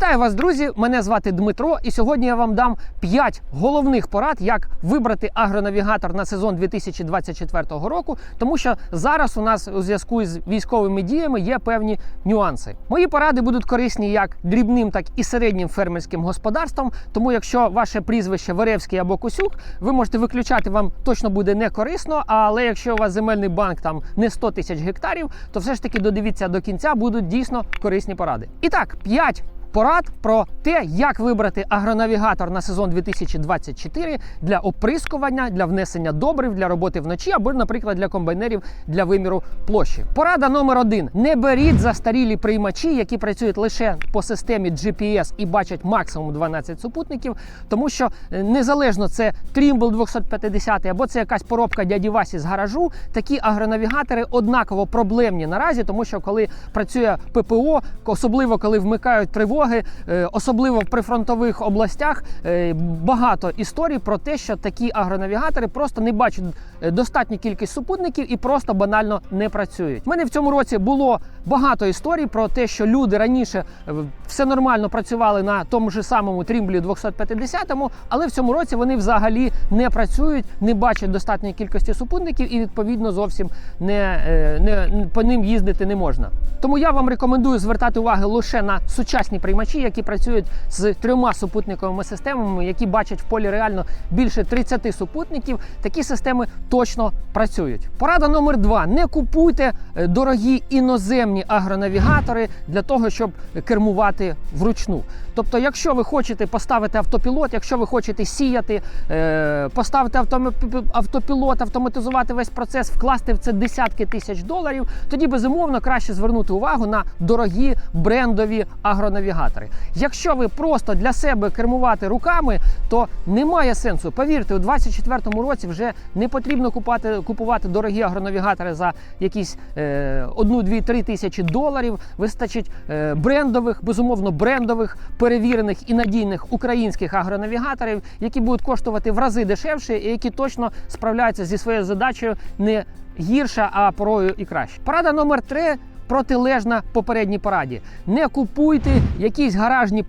Вітаю вас, друзі! Мене звати Дмитро, і сьогодні я вам дам 5 головних порад, як вибрати агронавігатор на сезон 2024 року, тому що зараз у нас у зв'язку з військовими діями є певні нюанси. Мої поради будуть корисні як дрібним, так і середнім фермерським господарствам. Тому, якщо ваше прізвище Веревський або Косюк, ви можете виключати, вам точно буде не корисно. Але якщо у вас земельний банк там не 100 тисяч гектарів, то все ж таки додивіться до кінця, будуть дійсно корисні поради. І так, 5 порад про те, як вибрати агронавігатор на сезон 2024 для оприскування, для внесення добрив, для роботи вночі або, наприклад, для комбайнерів для виміру площі. Порада номер один: не беріть застарілі приймачі, які працюють лише по системі GPS і бачать максимум 12 супутників, тому що е, незалежно це Trimble 250 або це якась поробка дяді Васі з гаражу. Такі агронавігатори однаково проблемні наразі, тому що коли працює ППО, особливо коли вмикають тривоги, е, особливо в прифронтових областях, е, багато історій про те, що такі агронавігатори просто не бачать е, достатню кількість супутників і просто банально не працюють. У мене в цьому році було багато історій про те, що люди раніше все нормально працювали на тому ж самому Трімблі 250-му, але в цьому році вони взагалі не працюють, не бачать достатньої кількості супутників і відповідно зовсім не, не по ним їздити не можна. Тому я вам рекомендую звертати увагу лише на сучасні приймачі, які працюють з трьома супутниковими системами, які бачать в полі реально більше 30 супутників. Такі системи точно працюють. Порада номер два: не купуйте е, дорогі іноземні агронавігатори для того, щоб кермувати вручну. Тобто, якщо ви хочете поставити автопілот, якщо ви хочете сіяти, е, поставити автопілот, автоматизувати весь процес, вкласти в це десятки тисяч доларів, тоді безумовно краще звернути увагу на дорогі брендові агронавігатори. Якщо ви просто для себе кермувати руками, то немає сенсу. Повірте, у 2024 році вже не потрібно купувати, купувати дорогі агронавігатори за якісь е, 1, 2, 3 тисячі доларів. Вистачить е, брендових, безумовно, брендових, перевірених і надійних українських агронавігаторів, які будуть коштувати в рази дешевше і які точно справляються зі своєю задачею не гірше, а порою і краще. Порада номер три. Протилежна попередній пораді. Не купуйте якісь гаражні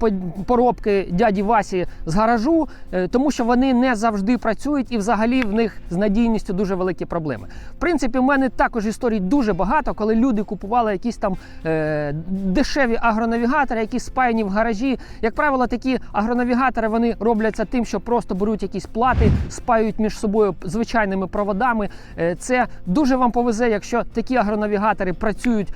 поробки дяді Васі з гаражу, е, тому що вони не завжди працюють і взагалі в них з надійністю дуже великі проблеми. В принципі, в мене також історій дуже багато, коли люди купували якісь там е, дешеві агронавігатори, які спаяні в гаражі. Як правило, такі агронавігатори вони робляться тим, що просто беруть якісь плати, спаюють між собою звичайними проводами. Е, це дуже вам повезе, якщо такі агронавігатори працюють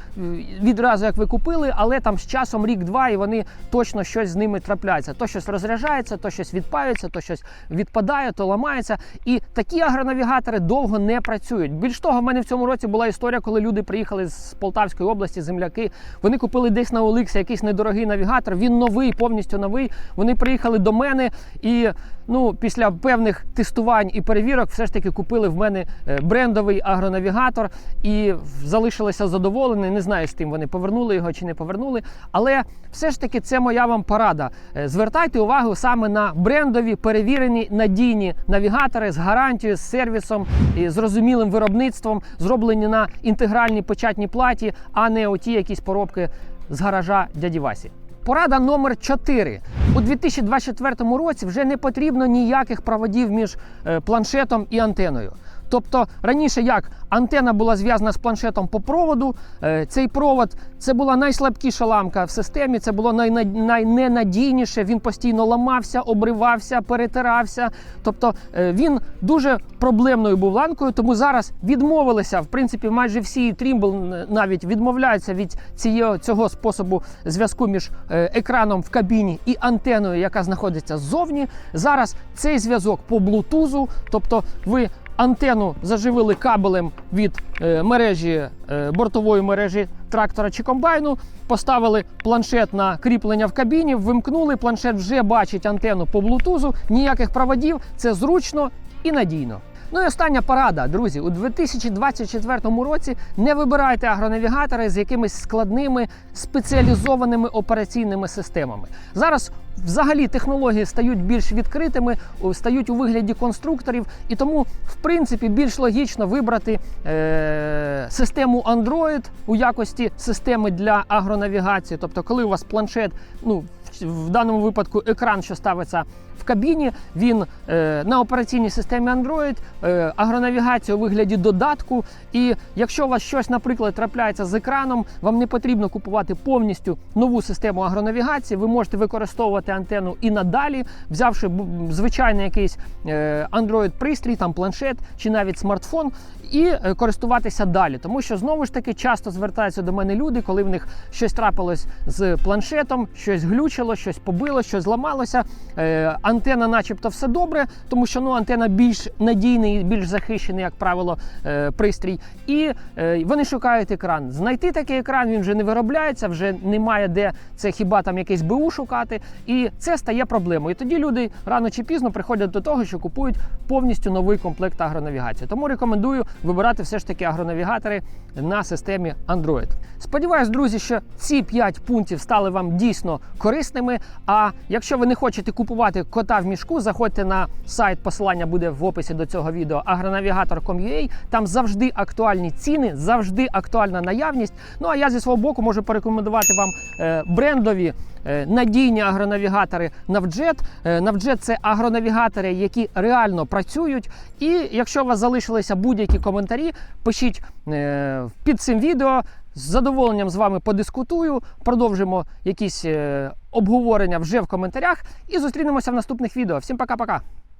відразу, як ви купили, але там з часом рік-два, і вони точно щось з ними трапляється. То щось розряджається, то щось відпаюється, то щось відпадає, то ламається. І такі агронавігатори довго не працюють. Більш того, в мене в цьому році була історія, коли люди приїхали з Полтавської області, земляки. Вони купили десь на Оликсі якийсь недорогий навігатор. Він новий, повністю новий. Вони приїхали до мене і ну, після певних тестувань і перевірок, все ж таки купили в мене е, брендовий агронавігатор і залишилися задоволені. Не знаю, з тим вони повернули його чи не повернули. Але все ж таки це моя вам порада. Е, Звертайте увагу саме на брендові, перевірені, надійні навігатори з гарантією, з сервісом, і зрозумілим виробництвом, зроблені на інтегральній печатній платі, а не оті якісь поробки з гаража дяді Васі. Порада номер 4. У 2024 році вже не потрібно ніяких проводів між е, планшетом і антеною. Тобто раніше як антена була зв'язана з планшетом по проводу, е, цей провод це була найслабкіша ламка в системі, це було найненадійніше. Він постійно ламався, обривався, перетирався. Тобто е, він дуже проблемною був ланкою, тому зараз відмовилися. В принципі, майже всі Trimble навіть відмовляються від цієї, цього способу зв'язку між е, екраном в кабіні і антеною, яка знаходиться ззовні. Зараз цей зв'язок по блутузу, тобто ви антенну заживили кабелем від е, мережі е, бортової мережі трактора чи комбайну. Поставили планшет на кріплення в кабіні, вимкнули. Планшет вже бачить антенну по блутузу. Ніяких проводів. Це зручно і надійно. Ну і остання порада, друзі, у 2024 році не вибирайте агронавігатори з якимись складними спеціалізованими операційними системами. Зараз взагалі технології стають більш відкритими, стають у вигляді конструкторів, і тому, в принципі, більш логічно вибрати е- систему Android у якості системи для агронавігації. Тобто, коли у вас планшет, ну В даному випадку екран, що ставиться в кабіні, він е, на операційній системі Android, е, агронавігація у вигляді додатку. І якщо у вас щось, наприклад, трапляється з екраном, вам не потрібно купувати повністю нову систему агронавігації. Ви можете використовувати антенну і надалі, взявши звичайний якийсь е, Android-пристрій, там планшет чи навіть смартфон, і е, користуватися далі. Тому що знову ж таки часто звертаються до мене люди, коли в них щось трапилось з планшетом, щось глючило, щось побило, щось зламалося. Е, антенна, начебто, все добре, тому що ну антенна більш надійний, більш захищений, як правило, е, пристрій. І е, вони шукають екран. Знайти такий екран він вже не виробляється, вже немає де це хіба там якийсь БУ шукати. І це стає проблемою. І тоді люди рано чи пізно приходять до того, що купують повністю новий комплект агронавігації. Тому рекомендую вибирати все ж таки агронавігатори на системі Android. Сподіваюсь, друзі, що ці 5 пунктів стали вам дійсно корисними. А якщо ви не хочете купувати кота в мішку, заходьте на сайт, посилання буде в описі до цього відео agronavigator.com.ua. Там завжди актуальні ціни, завжди актуальна наявність. Ну а я зі свого боку можу порекомендувати вам е, брендові. е, Надійні агронавігатори Навджет. Навджет це агронавігатори, які реально працюють. І якщо у вас залишилися будь-які коментарі, пишіть е, під цим відео. З задоволенням з вами подискутую, продовжимо якісь е, обговорення вже в коментарях і зустрінемося в наступних відео. Всім пока-пока!